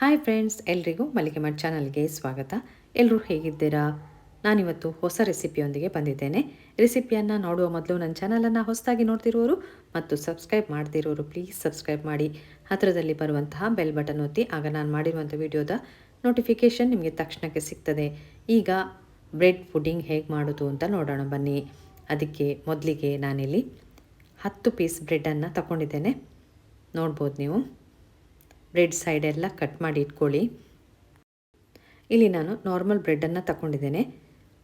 Hi friends ಎಲ್ರಿಗೂ ಮಲ್ಲಿಗೆ ಮಠ ಚಾನಲ್ಗೆ ಸ್ವಾಗತ. ಎಲ್ಲರೂ ಹೇಗಿದ್ದೀರಾ? ನಾನಿವತ್ತು ಹೊಸ ರೆಸಿಪಿಯೊಂದಿಗೆ ಬಂದಿದ್ದೇನೆ. ರೆಸಿಪಿಯನ್ನು ನೋಡುವ ಮೊದಲು ನನ್ನ ಚಾನಲನ್ನು ಹೊಸದಾಗಿ ನೋಡ್ತಿರೋರು ಮತ್ತು ಸಬ್ಸ್ಕ್ರೈಬ್ ಮಾಡ್ತಿರೋರು ಪ್ಲೀಸ್ ಸಬ್ಸ್ಕ್ರೈಬ್ ಮಾಡಿ. ಹತ್ತಿರದಲ್ಲಿ ಬರುವಂತಹ ಬೆಲ್ ಬಟನ್ ಒತ್ತಿ ಆಗ ನಾನು ಮಾಡಿರುವಂಥ ವಿಡಿಯೋದ ನೋಟಿಫಿಕೇಷನ್ ನಿಮಗೆ ತಕ್ಷಣಕ್ಕೆ ಸಿಗ್ತದೆ. ಈಗ ಬ್ರೆಡ್ ಪುಡ್ಡಿಂಗ್ ಹೇಗೆ ಮಾಡೋದು ಅಂತ ನೋಡೋಣ ಬನ್ನಿ. ಅದಕ್ಕೆ ಮೊದಲಿಗೆ ನಾನಿಲ್ಲಿ ಹತ್ತು ಪೀಸ್ ಬ್ರೆಡ್ಡನ್ನು ತಗೊಂಡಿದ್ದೇನೆ ನೋಡ್ಬೋದು ನೀವು. ಬ್ರೆಡ್ ಸೈಡೆಲ್ಲ ಕಟ್ ಮಾಡಿ ಇಟ್ಕೊಳ್ಳಿ. ಇಲ್ಲಿ ನಾನು ನಾರ್ಮಲ್ ಬ್ರೆಡ್ಡನ್ನು ತಗೊಂಡಿದ್ದೇನೆ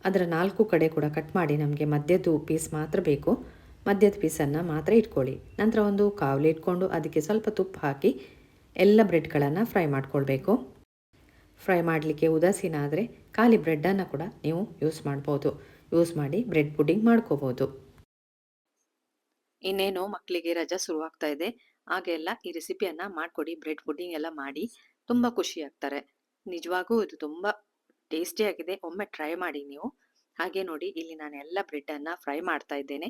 ಅದರ ನಾಲ್ಕು ಕಡೆ ಕೂಡ ಕಟ್ ಮಾಡಿ ನಮಗೆ ಮಧ್ಯದ್ದು ಪೀಸ್ ಮಾತ್ರ ಬೇಕು. ಮಧ್ಯದ ಪೀಸನ್ನು ಮಾತ್ರ ಇಟ್ಕೊಳ್ಳಿ. ನಂತರ ಒಂದು ಕಾವಲಿ ಇಟ್ಕೊಂಡು ಅದಕ್ಕೆ ಸ್ವಲ್ಪ ತುಪ್ಪ ಹಾಕಿ ಎಲ್ಲ ಬ್ರೆಡ್ಗಳನ್ನು ಫ್ರೈ ಮಾಡ್ಕೊಳ್ಬೇಕು. ಫ್ರೈ ಮಾಡಲಿಕ್ಕೆ ಉದಾಸೀನ ಆದರೆ ಖಾಲಿ ಬ್ರೆಡ್ಡನ್ನು ಕೂಡ ನೀವು ಯೂಸ್ ಮಾಡ್ಬೋದು. ಯೂಸ್ ಮಾಡಿ ಬ್ರೆಡ್ ಪುಡಿಂಗ್ ಮಾಡ್ಕೋಬೋದು. ಇನ್ನೇನು ಮಕ್ಕಳಿಗೆ ರಜಾ ಶುರುವಾಗ್ತಾ ಇದೆ. ಆಗೆಲ್ಲ ಈ ರೆಸಿಪಿಯನ್ನ ಮಾಡಿಕೊಡಿ, ಬ್ರೆಡ್ ಪುಡ್ಡಿಂಗ್ ಎಲ್ಲ ಮಾಡಿ ತುಂಬ ಖುಷಿ ಆಗ್ತಾರೆ. ನಿಜವಾಗೂ ಇದು ತುಂಬ ಟೇಸ್ಟಿಯಾಗಿದೆ ಒಮ್ಮೆ ಟ್ರೈ ಮಾಡಿ ನೀವು. ಹಾಗೆ ನೋಡಿ, ಇಲ್ಲಿ ನಾನು ಎಲ್ಲ ಬ್ರೆಡ್ಡನ್ನು ಫ್ರೈ ಮಾಡ್ತಾ ಇದ್ದೇನೆ.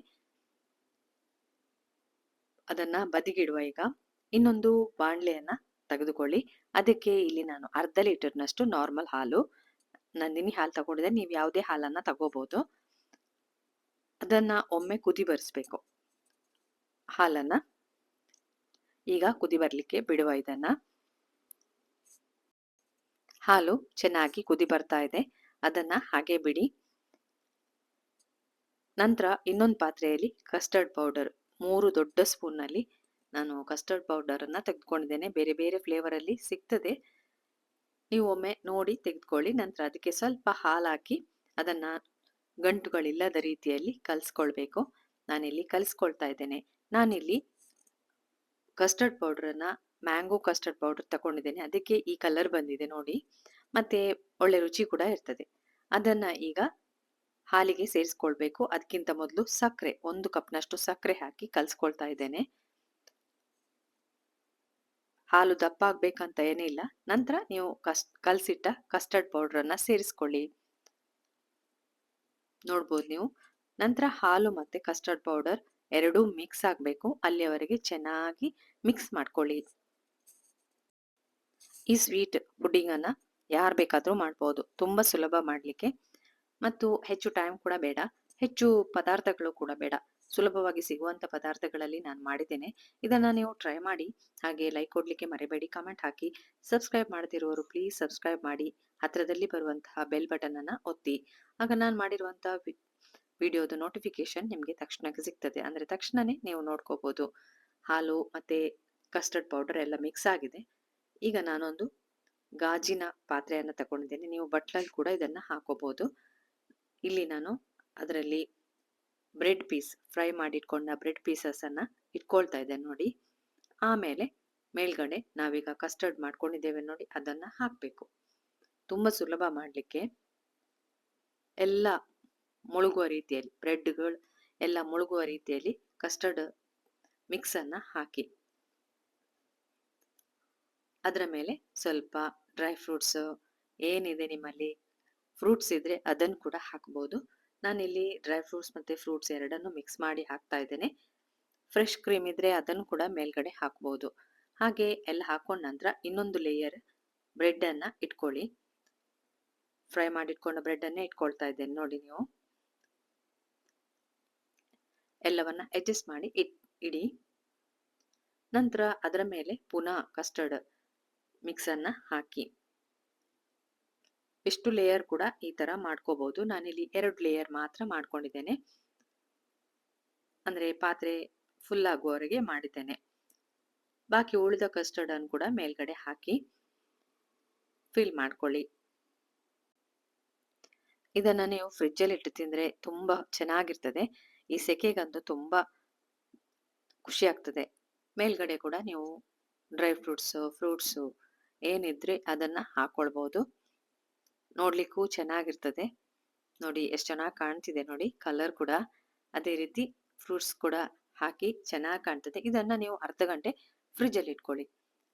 ಅದನ್ನು ಬದಿಗಿಡುವ ಈಗ. ಇನ್ನೊಂದು ಬಾಣಲೆಯನ್ನು ತೆಗೆದುಕೊಳ್ಳಿ. ಅದಕ್ಕೆ ಇಲ್ಲಿ ನಾನು ಅರ್ಧ ಲೀಟರ್ನಷ್ಟು ನಾರ್ಮಲ್ ಹಾಲು, ನಂದಿನಿ ಹಾಲು ತಗೊಂಡಿದೆ. ನೀವು ಯಾವುದೇ ಹಾಲನ್ನು ತಗೋಬಹುದು ಅದನ್ನು ಒಮ್ಮೆ ಕುದಿ ಬರಿಸ್ಬೇಕು. ಹಾಲನ್ನ ಈಗ ಕುದಿ ಬರಲಿಕ್ಕೆ ಬಿಡುವ ಇದನ್ನ. ಹಾಲು ಚೆನ್ನಾಗಿ ಕುದಿ ಬರ್ತಾ ಇದೆ. ಅದನ್ನ ಹಾಗೆ ಬಿಡಿ. ನಂತರ ಇನ್ನೊಂದು ಪಾತ್ರೆಯಲ್ಲಿ ಕಸ್ಟರ್ಡ್ ಪೌಡರ್ ಮೂರು ದೊಡ್ಡ ಸ್ಪೂನ್ನಲ್ಲಿ ನಾನು ಕಸ್ಟರ್ಡ್ ಪೌಡರನ್ನು ತೆಗೆದುಕೊಂಡಿದ್ದೇನೆ. ಬೇರೆ ಬೇರೆ ಫ್ಲೇವರಲ್ಲಿ ಸಿಗ್ತದೆ. ನೀವು ಒಮ್ಮೆ ನೋಡಿ ತೆಗೆದುಕೊಳ್ಳಿ. ನಂತರ ಅದಕ್ಕೆ ಸ್ವಲ್ಪ ಹಾಲು ಹಾಕಿ ಅದನ್ನು ಗಂಟುಗಳಿಲ್ಲದ ರೀತಿಯಲ್ಲಿ ಕಲಿಸ್ಕೊಳ್ಬೇಕು. ನಾನಿಲ್ಲಿ ಕಲಿಸ್ಕೊಳ್ತಾ ಇದ್ದೇನೆ. ನಾನಿಲ್ಲಿ ಕಸ್ಟರ್ಡ್ ಪೌಡ್ರನ್ನ ಮ್ಯಾಂಗೋ ಕಸ್ಟರ್ಡ್ ಪೌಡರ್ ತಗೊಂಡಿದ್ದೇನೆ ಅದಕ್ಕೆ ಈ ಕಲರ್ ಬಂದಿದೆ ನೋಡಿ. ಮತ್ತೆ ಒಳ್ಳೆ ರುಚಿ ಕೂಡ ಇರ್ತದೆ. ಅದನ್ನ ಈಗ ಹಾಲಿಗೆ ಸೇರಿಸ್ಕೊಳ್ಬೇಕು. ಅದಕ್ಕಿಂತ ಮೊದಲು ಸಕ್ಕರೆ, ಒಂದು ಕಪ್ನಷ್ಟು ಸಕ್ಕರೆ ಹಾಕಿ ಕಲ್ಸ್ಕೊಳ್ತಾ ಇದ್ದೇನೆ. ಹಾಲು ದಪ್ಪ ಆಗ್ಬೇಕಂತ ಏನಿಲ್ಲ ನಂತರ ನೀವು ಕಸ್, ಕಲ್ಸಿಟ್ಟ ಕಸ್ಟರ್ಡ್ ಪೌಡ್ರನ್ನ ಸೇರಿಸ್ಕೊಳ್ಳಿ. ನೋಡ್ಬೋದು ನೀವು. ನಂತರ ಹಾಲು ಮತ್ತೆ ಕಸ್ಟರ್ಡ್ ಪೌಡರ್ ಎರಡೂ ಮಿಕ್ಸ್ ಆಗಬೇಕು. ಅಲ್ಲಿಯವರೆಗೆ ಚೆನ್ನಾಗಿ ಮಿಕ್ಸ್ ಮಾಡ್ಕೊಳ್ಳಿ. ಈ ಸ್ವೀಟ್ ಪುಡ್ಡಿಂಗನ್ನು ಯಾರು ಬೇಕಾದರೂ ಮಾಡ್ಬೋದು. ತುಂಬ ಸುಲಭ ಮಾಡಲಿಕ್ಕೆ. ಮತ್ತು ಹೆಚ್ಚು ಟೈಮ್ ಕೂಡ ಬೇಡ. ಹೆಚ್ಚು ಪದಾರ್ಥಗಳು ಕೂಡ ಬೇಡ. ಸುಲಭವಾಗಿ ಸಿಗುವಂಥ ಪದಾರ್ಥಗಳಲ್ಲಿ ನಾನು ಮಾಡಿದ್ದೇನೆ. ಇದನ್ನು ನೀವು ಟ್ರೈ ಮಾಡಿ. ಹಾಗೆ ಲೈಕ್ ಕೊಡಲಿಕ್ಕೆ ಮರಿಬೇಡಿ ಕಮೆಂಟ್ ಹಾಕಿ. ಸಬ್ಸ್ಕ್ರೈಬ್ ಮಾಡ್ತಿರುವವರು ಪ್ಲೀಸ್ ಸಬ್ಸ್ಕ್ರೈಬ್ ಮಾಡಿ. ಹತ್ತಿರದಲ್ಲಿ ಬರುವಂತಹ ಬೆಲ್ ಬಟನ್ ಅನ್ನ ಒತ್ತಿ. ಆಗ ನಾನು ಮಾಡಿರುವಂತಹ ವಿಡಿಯೋದು ನೋಟಿಫಿಕೇಶನ್ ನಿಮಗೆ ತಕ್ಷಣಕ್ಕೆ ಸಿಗ್ತದೆ. ಅಂದರೆ ತಕ್ಷಣನೇ ನೀವು ನೋಡ್ಕೋಬೋದು. ಹಾಲು ಮತ್ತು ಕಸ್ಟರ್ಡ್ ಪೌಡರ್ ಎಲ್ಲ ಮಿಕ್ಸ್ ಆಗಿದೆ. ಈಗ ನಾನೊಂದು ಗಾಜಿನ ಪಾತ್ರೆಯನ್ನು ತಗೊಂಡಿದ್ದೇನೆ. ನೀವು ಬಟ್ಲಲ್ಲಿ ಕೂಡ ಇದನ್ನು ಹಾಕೋಬೋದು. ಇಲ್ಲಿ ನಾನು ಅದರಲ್ಲಿ ಬ್ರೆಡ್ ಪೀಸ್ ಫ್ರೈ ಮಾಡಿಟ್ಕೊಂಡ ಬ್ರೆಡ್ ಪೀಸಸನ್ನು ಇಟ್ಕೊಳ್ತಾ ಇದ್ದೇನೆ ನೋಡಿ. ಆಮೇಲೆ ಮೇಲ್ಗಡೆ ನಾವೀಗ ಕಸ್ಟರ್ಡ್ ಮಾಡ್ಕೊಂಡಿದ್ದೇವೆ ನೋಡಿ, ಅದನ್ನು ಹಾಕಬೇಕು. ತುಂಬ ಸುಲಭ ಮಾಡಲಿಕ್ಕೆ. ಎಲ್ಲ ಮುಳುಗುವ ರೀತಿಯಲ್ಲಿ, ಬ್ರೆಡ್ಗಳು ಎಲ್ಲ ಮುಳುಗುವ ರೀತಿಯಲ್ಲಿ ಕಸ್ಟರ್ಡ್ ಮಿಕ್ಸನ್ನು ಹಾಕಿ. ಅದರ ಮೇಲೆ ಸ್ವಲ್ಪ ಡ್ರೈ ಫ್ರೂಟ್ಸು ಏನಿದೆ ನಿಮ್ಮಲ್ಲಿ, ಫ್ರೂಟ್ಸ್ ಇದ್ರೆ ಅದನ್ನು ಕೂಡ ಹಾಕ್ಬೋದು. ನಾನಿಲ್ಲಿ ಡ್ರೈ ಫ್ರೂಟ್ಸ್ ಮತ್ತು ಫ್ರೂಟ್ಸ್ ಎರಡನ್ನು ಮಿಕ್ಸ್ ಮಾಡಿ ಹಾಕ್ತಾ ಇದ್ದೇನೆ. ಫ್ರೆಶ್ ಕ್ರೀಮ್ ಇದ್ರೆ ಅದನ್ನು ಕೂಡ ಮೇಲ್ಗಡೆ ಹಾಕ್ಬೋದು. ಹಾಗೆ ಎಲ್ಲ ಹಾಕೊಂಡ ನಂತರ ಇನ್ನೊಂದು ಲೇಯರ್ ಬ್ರೆಡ್ಡನ್ನು ಇಟ್ಕೊಳ್ಳಿ. ಫ್ರೈ ಮಾಡಿಟ್ಕೊಂಡ ಬ್ರೆಡ್ ಅನ್ನೇ ಇಟ್ಕೊಳ್ತಾ ಇದ್ದೇನೆ, ನೋಡಿ ನೀವು. ಎಲ್ಲವನ್ನ ಅಡ್ಜಸ್ಟ್ ಮಾಡಿ ಇಡಿ. ನಂತರ ಅದರ ಮೇಲೆ ಪುನಃ ಕಸ್ಟರ್ಡ್ ಮಿಕ್ಸನ್ನು ಹಾಕಿ. ಎಷ್ಟು ಲೇಯರ್ ಕೂಡ ಈ ತರ ಮಾಡ್ಕೋಬಹುದು ನಾನಿಲ್ಲಿ ಎರಡು ಲೇಯರ್ ಮಾತ್ರ ಮಾಡ್ಕೊಂಡಿದ್ದೇನೆ. ಅಂದ್ರೆ ಪಾತ್ರೆ ಫುಲ್ ಆಗುವವರೆಗೆ ಮಾಡಿದ್ದೇನೆ. ಬಾಕಿ ಉಳಿದ ಕಸ್ಟರ್ಡ್ ಅನ್ನು ಕೂಡ ಮೇಲ್ಗಡೆ ಹಾಕಿ ಫಿಲ್ ಮಾಡ್ಕೊಳ್ಳಿ. ಇದನ್ನ ನೀವು ಫ್ರಿಜ್ಜಲ್ಲಿ ಇಟ್ಟು ತಿಂದ್ರೆ ತುಂಬಾ ಚೆನ್ನಾಗಿರ್ತದೆ. ಈ ಸೆಕೆಗಂತೂ ತುಂಬ ಖುಷಿ ಆಗ್ತದೆ ಮೇಲ್ಗಡೆ ಕೂಡ ನೀವು ಡ್ರೈ ಫ್ರೂಟ್ಸು ಫ್ರೂಟ್ಸು ಏನಿದ್ರೆ ಅದನ್ನ ಹಾಕ್ಕೊಳ್ಬೋದು ನೋಡ್ಲಿಕ್ಕೂ ಚೆನ್ನಾಗಿರ್ತದೆ. ನೋಡಿ ಎಷ್ಟು ಚೆನ್ನಾಗಿ ಕಾಣ್ತಿದೆ ನೋಡಿ ಕಲರ್ ಕೂಡ. ಅದೇ ರೀತಿ ಫ್ರೂಟ್ಸ್ ಕೂಡ ಹಾಕಿ ಚೆನ್ನಾಗಿ ಕಾಣ್ತದೆ. ಇದನ್ನ ನೀವು ಅರ್ಧ ಗಂಟೆ ಫ್ರಿಜ್ ಅಲ್ಲಿ ಇಟ್ಕೊಳ್ಳಿ.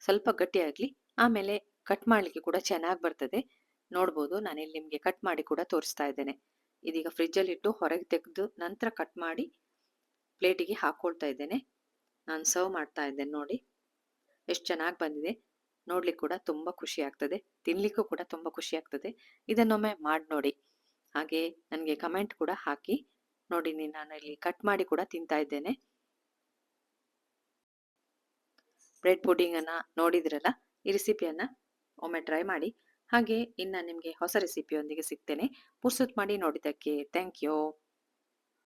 ಸ್ವಲ್ಪ ಗಟ್ಟಿ ಆಗ್ಲಿ, ಆಮೇಲೆ ಕಟ್ ಮಾಡ್ಲಿಕ್ಕೆ ಕೂಡ ಚೆನ್ನಾಗಿ ಬರ್ತದೆ. ನೋಡ್ಬೋದು, ನಾನಿಲ್ಲಿ ನಿಮ್ಗೆ ಕಟ್ ಮಾಡಿ ಕೂಡ ತೋರಿಸ್ತಾ ಇದ್ದೇನೆ. ಇದೀಗ ಫ್ರಿಜ್ಜಲ್ಲಿ ಇಟ್ಟು ಹೊರಗೆ ತೆಗೆದು ನಂತರ ಕಟ್ ಮಾಡಿ ಪ್ಲೇಟಿಗೆ ಹಾಕ್ಕೊಳ್ತಾ ಇದ್ದೇನೆ. ನಾನು ಸರ್ವ್ ಮಾಡ್ತಾ ಇದ್ದೇನೆ ನೋಡಿ. ಎಷ್ಟು ಚೆನ್ನಾಗಿ ಬಂದಿದೆ. ನೋಡ್ಲಿಕ್ಕೆ ಕೂಡ ತುಂಬ ಖುಷಿ ಆಗ್ತದೆ. ತಿನ್ಲಿಕ್ಕೂ ಕೂಡ ತುಂಬ ಖುಷಿ ಆಗ್ತದೆ. ಇದನ್ನೊಮ್ಮೆ ಮಾಡಿ ನೋಡಿ. ಹಾಗೆ ನನಗೆ ಕಮೆಂಟ್ ಕೂಡ ಹಾಕಿ. ನೋಡಿ, ನೀನು ಇಲ್ಲಿ ಕಟ್ ಮಾಡಿ ಕೂಡ ತಿಂತಾ ಇದ್ದೇನೆ. ಬ್ರೆಡ್ ಪುಡಿಂಗನ್ನು ನೋಡಿದ್ರಲ್ಲ? ಈ ರೆಸಿಪಿಯನ್ನು ಒಮ್ಮೆ ಟ್ರೈ ಮಾಡಿ. ಹಾಗೆ ಇನ್ನು ನಿಮಗೆ ಹೊಸ ರೆಸಿಪಿಯೊಂದಿಗೆ ಸಿಗ್ತೇನೆ. ಪುರ್ಸೊತ್ ಮಾಡಿ ನೋಡಿದ್ದಕ್ಕೆ ಥ್ಯಾಂಕ್ ಯು